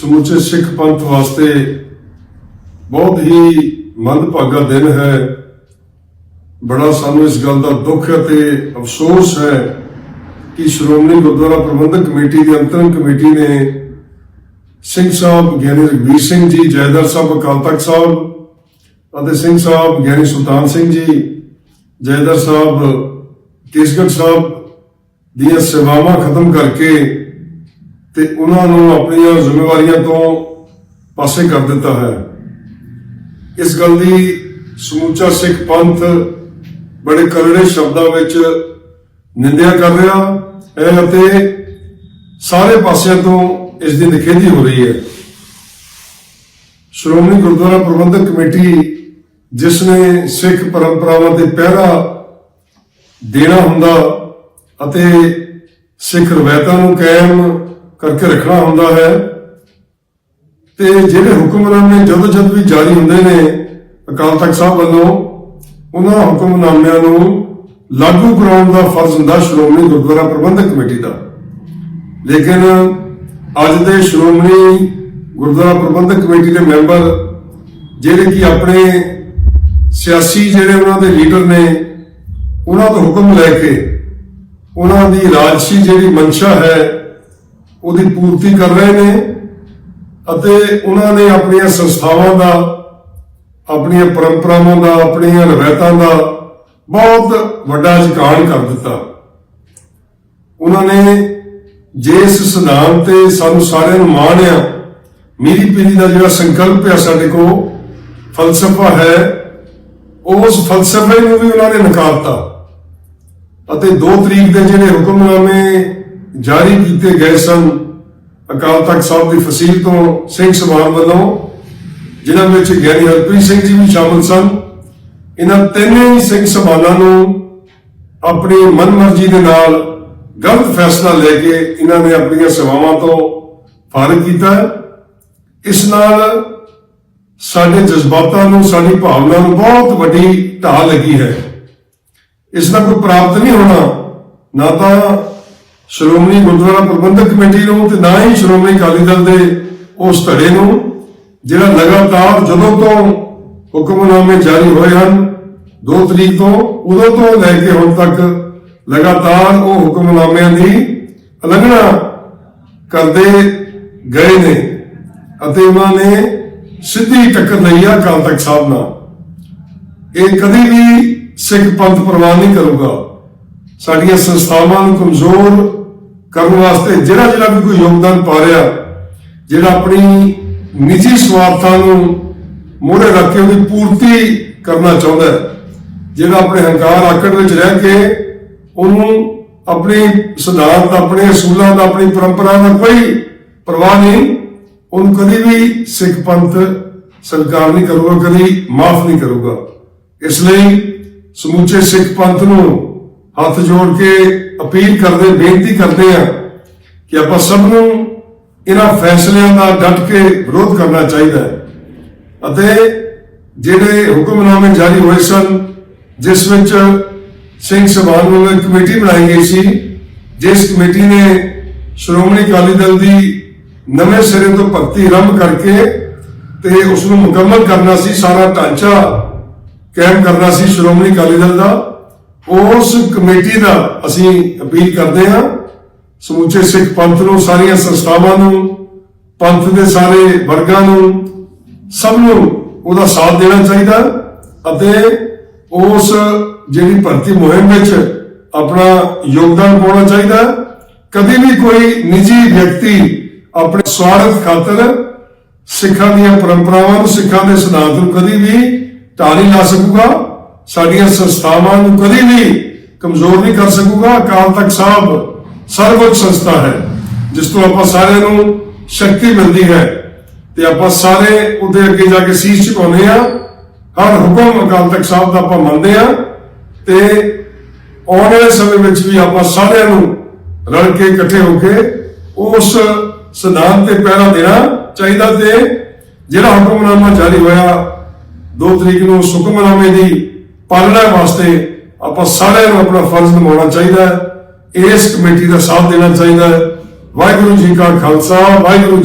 ਸਮੁੱਚੇ ਸਿੱਖ ਪੰਥ ਵਾਸਤੇ ਬਹੁਤ ਹੀ ਮੰਦਭਾਗਾ ਦਿਨ ਹੈ। ਬੜਾ ਸਾਨੂੰ ਇਸ ਗੱਲ ਦਾ ਦੁੱਖ ਅਤੇ ਅਫਸੋਸ ਹੈ ਕਿ ਸ਼੍ਰੋਮਣੀ ਗੁਰਦੁਆਰਾ ਪ੍ਰਬੰਧਕ ਕਮੇਟੀ ਦੀ ਅੰਤਰਿਮ ਕਮੇਟੀ ਨੇ ਸਿੰਘ ਸਾਹਿਬ ਗਿਆਨੀ ਰਘਵੀਰ ਸਿੰਘ ਜੀ, ਜੈਦਰ ਸਾਹਿਬ, ਅਕਾਲ ਤਖਤ ਸਾਹਿਬ ਅਤੇ ਸਿੰਘ ਸਾਹਿਬ ਗਿਆਨੀ ਸੁਲਤਾਨ ਸਿੰਘ ਜੀ, ਜੈਦਰ ਸਾਹਿਬ, ਕੇਸਗੜ੍ਹ ਸਾਹਿਬ ਦੀਆਂ ਸੇਵਾਵਾਂ ਖਤਮ ਕਰਕੇ ਤੇ ਉਹਨਾਂ ਨੂੰ ਆਪਣੀਆਂ ਜ਼ਿੰਮੇਵਾਰੀਆਂ ਤੋਂ ਪਾਸੇ ਕਰ ਦਿੱਤਾ ਹੈ। ਇਸ ਗੱਲ ਦੀ ਸਮੂਚਾ ਸਿੱਖ ਪੰਥ ਬੜੇ ਕਰੜੇ ਸ਼ਬਦਾਂ ਵਿੱਚ ਨਿੰਦਿਆ ਕਰ ਰਿਹਾ ਹੈ ਅਤੇ ਸਾਰੇ ਪਾਸਿਆਂ ਤੋਂ ਇਸ ਦੀ ਨਿਖੇਧੀ ਹੋ ਰਹੀ ਹੈ। ਸ਼੍ਰੋਮਣੀ ਗੁਰਦੁਆਰਾ ਪ੍ਰਬੰਧਕ ਕਮੇਟੀ ਜਿਸ ਨੇ ਸਿੱਖ ਪਰੰਪਰਾਵਾਂ ਤੇ ਪਹਿਰਾ ਦੇਣਾ ਹੁੰਦਾ ਅਤੇ ਸਿੱਖ ਰਵਾਇਤਾਂ ਨੂੰ ਕਾਇਮ ਕਰਕੇ ਰੱਖਣਾ ਹੁੰਦਾ ਹੈ। ਤੇ ਜਿਹੜੇ ਹੁਕਮਨਾਮੇ ਜਦੋਂ ਜਦ ਵੀ ਜਾਰੀ ਹੁੰਦੇ ਨੇ, ਅਕਾਲ ਤਖਤ ਸਾਹਿਬ ਵੱਲੋਂ, ਉਹਨਾਂ ਹੁਕਮਨਾਮਿਆਂ ਨੂੰ ਲਾਗੂ ਕਰਾਉਣ ਦਾ ਫਰਜ਼ ਹੁੰਦਾ ਸ਼੍ਰੋਮਣੀ ਗੁਰਦੁਆਰਾ ਪ੍ਰਬੰਧਕ ਕਮੇਟੀ ਦਾ। ਲੇਕਿਨ ਅੱਜ ਦੇ ਸ਼੍ਰੋਮਣੀ ਗੁਰਦੁਆਰਾ ਪ੍ਰਬੰਧਕ ਕਮੇਟੀ ਦੇ ਮੈਂਬਰ, ਜਿਹੜੇ ਕਿ ਆਪਣੇ ਸਿਆਸੀ ਜਿਹੜੇ ਉਹਨਾਂ ਦੇ ਲੀਡਰ ਨੇ, ਉਹਨਾਂ ਤੋਂ ਹੁਕਮ ਲੈ ਕੇ, ਉਹਨਾਂ ਦੀ ਰਾਜਸੀ ਜਿਹੜੀ ਮਨਸ਼ਾ ਹੈ ਉਹਦੀ ਪੂਰਤੀ ਕਰ ਰਹੇ ਨੇ ਅਤੇ ਉਹਨਾਂ ਨੇ ਆਪਣੀਆਂ ਸੰਸਥਾਵਾਂ ਦਾ, ਆਪਣੀਆਂ ਪਰੰਪਰਾਵਾਂ ਦਾ, ਆਪਣੀਆਂ ਰਵਾਇਤਾਂ ਦਾ ਬਹੁਤ ਵੱਡਾ ਝੁਕਾਣ ਕਰ ਦਿੱਤਾ। ਉਹਨਾਂ ਨੇ ਜਿਸ ਸਿਧਾਂਤ ਤੇ ਸਾਨੂੰ ਸਾਰਿਆਂ ਨੂੰ ਮਾਣ ਆ ਮੀਰੀ ਪੀਰੀ ਦਾ ਜਿਹੜਾ ਸੰਕਲਪ ਹੈ ਸਾਡੇ ਕੋਲ, ਫਲਸਫਾ ਹੈ, ਉਸ ਫਲਸਫੇ ਨੂੰ ਵੀ ਉਹਨਾਂ ਨੇ ਨਕਾਰਤਾ। ਅਤੇ 2 ਤਰੀਕ ਦੇ ਜਿਹੜੇ ਹੁਕਮਨਾਮੇ ਜਾਰੀ ਕੀਤੇ ਗਏ ਸਨ। ਅਕਾਲ ਤਖਤ ਸਾਹਿਬ ਦੀ ਫਸੀਲ ਤੋਂ ਸਿੰਘ ਸਮਾਨ ਵੱਲੋਂ, ਜਿਨ੍ਹਾਂ ਵਿੱਚ ਗਿਆਨੀ ਹਰਪ੍ਰੀਤ ਸਿੰਘ ਜੀ ਵੀ ਸ਼ਾਮਲ ਸਨ ਇਹਨਾਂ ਤਿੰਨੇ ਹੀ ਸਿੰਘ ਸਮਾਨਾਂ ਨੂੰ ਆਪਣੀ ਮਨਮਰਜ਼ੀ ਦੇ ਨਾਲ ਗਲਤ ਫੈਸਲਾ ਲੈ ਕੇ ਇਹਨਾਂ ਨੇ ਆਪਣੀਆਂ ਸੇਵਾਵਾਂ ਤੋਂ ਫਾਰਗ ਕੀਤਾ। ਇਸ ਨਾਲ ਸਾਡੇ ਜਜ਼ਬਾਤਾਂ ਨੂੰ, ਸਾਡੀ ਭਾਵਨਾ ਨੂੰ ਬਹੁਤ ਵੱਡੀ ਢਾਹ ਲੱਗੀ ਹੈ। ਇਸ ਦਾ ਕੋਈ ਪ੍ਰਾਪਤ ਨਹੀਂ ਹੋਣਾ, ਨਾ ਤਾਂ ਸ਼੍ਰੋਮਣੀ ਗੁਰਦੁਆਰਾ ਪ੍ਰਬੰਧਕ ਕਮੇਟੀ ਨੂੰ ਤੇ ਨਾ ਹੀ ਸ਼੍ਰੋਮਣੀ ਅਕਾਲੀ ਦਲ ਦੇ ਉਸ ਧੜੇ ਨੂੰ, ਜਿਹੜਾ ਲਗਾਤਾਰ ਜਦੋਂ ਤੋਂ ਹੁਕਮਨਾਮੇ ਜਾਰੀ ਹੋਏ ਹਨ 2 ਤਰੀਕ ਤੋਂ, ਉਦੋਂ ਤੋਂ ਲੈ ਕੇ ਹੁਣ ਤੱਕ ਲਗਾਤਾਰ ਉਹ ਹੁਕਮਨਾਮਿਆਂ ਦੀ ਉਲੰਘਣਾ ਕਰਦੇ ਗਏ ਨੇ ਅਤੇ ਉਹਨਾਂ ਨੇ ਸਿੱਧੀ ਟੱਕਰ ਲਈ ਆ ਅਕਾਲ ਤਖਤ ਸਾਹਿਬ ਨਾਲ। ਇਹ ਕਦੀ ਵੀ ਸਿੱਖ ਪੰਥ ਪ੍ਰਵਾਨ ਨਹੀਂ ਕਰੂਗਾ। ਸਾਡੀਆਂ ਸੰਸਥਾਵਾਂ ਨੂੰ ਕਮਜ਼ੋਰ ਕਰਨ ਵਾਸਤੇ ਜਿਹੜਾ ਜਿਹੜਾ ਵੀ ਕੋਈ ਯੋਗਦਾਨ ਪਾ ਰਿਹਾ, ਜਿਹੜਾ ਆਪਣੀ ਨਿੱਜੀ ਸਵਾਰਥਾਂ ਨੂੰ ਮੋਹਰੇ ਰੱਖ ਕੇ ਉਹਦੀ ਪੂਰਤੀ ਕਰਨਾ ਚਾਹੁੰਦਾ ਹੈ, ਜਿਹੜਾ ਆਪਣੇ ਹੰਕਾਰ ਆਕੜ ਵਿੱਚ ਰਹਿ ਕੇ ਉਹਨੂੰ ਆਪਣੀ ਸਿਧਾਂਤ, ਆਪਣੇ ਅਸੂਲਾਂ ਦਾ, ਆਪਣੀ ਪਰੰਪਰਾ ਦਾ ਕੋਈ ਪਰਵਾਹ ਨਹੀਂ, ਉਹਨੂੰ ਕਦੀ ਵੀ ਸਿੱਖ ਪੰਥ ਸਰਕਾਰ ਨਹੀਂ ਕਰੂਗਾ, ਕਦੀ ਮਾਫ ਨਹੀਂ ਕਰੂਗਾ। ਇਸ ਲਈ ਸਮੁੱਚੇ ਸਿੱਖ ਪੰਥ ਨੂੰ ਹੱਥ ਜੋੜ ਕੇ ਅਪੀਲ ਕਰਦੇ, ਬੇਨਤੀ ਕਰਦੇ ਆ ਕਿ ਆਪਾਂ ਸਭ ਨੂੰ ਇਹਨਾਂ ਫੈਸਲਿਆਂ ਦਾ ਡਟ ਕੇ ਵਿਰੋਧ ਕਰਨਾ ਚਾਹੀਦਾ ਹੈ। ਅਤੇ ਜਿਹੜੇ ਹੁਕਮਨਾਮੇ ਜਾਰੀ ਹੋਏ ਸਨ, ਜਿਸ ਵਿੱਚ ਸਿੰਘ ਸਭਾਨ ਵੱਲੋਂ ਇੱਕ ਕਮੇਟੀ ਬਣਾਈ ਗਈ ਸੀ, ਜਿਸ ਕਮੇਟੀ ਨੇ ਸ਼੍ਰੋਮਣੀ ਅਕਾਲੀ ਦਲ ਦੀ ਨਵੇਂ ਸਿਰੇ ਤੋਂ ਭਗਤੀ ਆਰੰਭ ਕਰਕੇ ਤੇ ਉਸ ਨੂੰ ਮੁਕੰਮਲ ਕਰਨਾ ਸੀ, ਸਾਰਾ ਢਾਂਚਾ ਕਾਇਮ ਕਰਨਾ ਸੀ ਸ਼੍ਰੋਮਣੀ ਅਕਾਲੀ ਦਲ ਦਾ। ਉਸ ਕਮੇਟੀ ਦਾ ਅਸੀਂ ਅਪੀਲ ਕਰਦੇ ਹਾਂ, ਸਮੁੱਚੇ ਸਿੱਖ ਪੰਥ ਨੂੰ, ਸਾਰੀਆਂ ਸੰਸਥਾਵਾਂ ਨੂੰ, ਪੰਥ ਦੇ ਸਾਰੇ ਵਰਗਾਂ ਨੂੰ, ਸਭ ਨੂੰ ਉਹਦਾ ਸਾਥ ਦੇਣਾ ਚਾਹੀਦਾ ਅਤੇ ਉਸ ਜਿਹੜੀ ਭਰਤੀ ਮੁਹਿੰਮ ਵਿੱਚ ਆਪਣਾ ਯੋਗਦਾਨ ਪਾਉਣਾ ਚਾਹੀਦਾ। ਕਦੇ ਵੀ ਕੋਈ ਨਿੱਜੀ ਵਿਅਕਤੀ ਆਪਣੇ ਸਵਾਰਥ ਖਾਤਰ ਸਿੱਖਾਂ ਦੀਆਂ ਪਰੰਪਰਾਵਾਂ ਨੂੰ, ਸਿੱਖਾਂ ਦੇ ਸਿਧਾਂਤ ਨੂੰ ਕਦੀ ਵੀ ਢਾਹ ਨਹੀਂ ਲਾ ਸਕੂਗਾ। ਸਾਡੀਆਂ ਸੰਸਥਾਵਾਂ ਨੂੰ ਕਦੇ ਵੀ ਕਮਜ਼ੋਰ ਨਹੀਂ ਕਰ ਸਕੂਗਾ। ਅਕਾਲ ਤਖਤ ਸਾਹਿਬ ਸਰਵਉੱਚ ਸੰਸਥਾ ਹੈ, ਜਿਸ ਤੋਂ ਆਪਾਂ ਸਾਰਿਆਂ ਨੂੰ ਸ਼ਕਤੀ ਮਿਲਦੀ ਹੈ ਤੇ ਆਪਾਂ ਸਾਰੇ ਉਹਦੇ ਅੱਗੇ ਜਾ ਕੇ ਸੀਸ ਝੁਕਾਉਂਦੇ ਆ ਹਰ ਹੁਕਮ ਅਕਾਲ ਤਖਤ ਸਾਹਿਬ ਦਾ ਆਪਾਂ ਮੰਨਦੇ ਆ ਤੇ ਆਉਣ ਵਾਲੇ ਸਮੇਂ ਵਿੱਚ ਵੀ ਆਪਾਂ ਸਾਰਿਆਂ ਨੂੰ ਰਲ ਕੇ ਇਕੱਠੇ ਹੋ ਕੇ ਉਸ ਸਿਧਾਂਤ ਤੇ ਪਹਿਰਾ ਦੇਣਾ ਚਾਹੀਦਾ ਤੇ ਜਿਹੜਾ ਹੁਕਮਨਾਮਾ ਜਾਰੀ ਹੋਇਆ 2 ਤਰੀਕ ਨੂੰ ਉਸ ਹੁਕਮਨਾਮੇ ਦੀ ਪਾਲਣਾ ਵਾਸਤੇ ਆਪਾਂ ਸਾਰਿਆਂ ਨੂੰ ਆਪਣਾ ਫਰਜ਼ ਨਿਭਾਉਣਾ ਚਾਹੀਦਾ ਹੈ। ਇਸ ਕਮੇਟੀ ਦਾ ਸਾਥ ਦੇਣਾ ਚਾਹੀਦਾ ਹੈ। ਵਾਹਿਗੁਰੂ ਜੀ ਕਾ ਖਾਲਸਾ, ਵਾਹਿਗੁਰੂ ਜੀ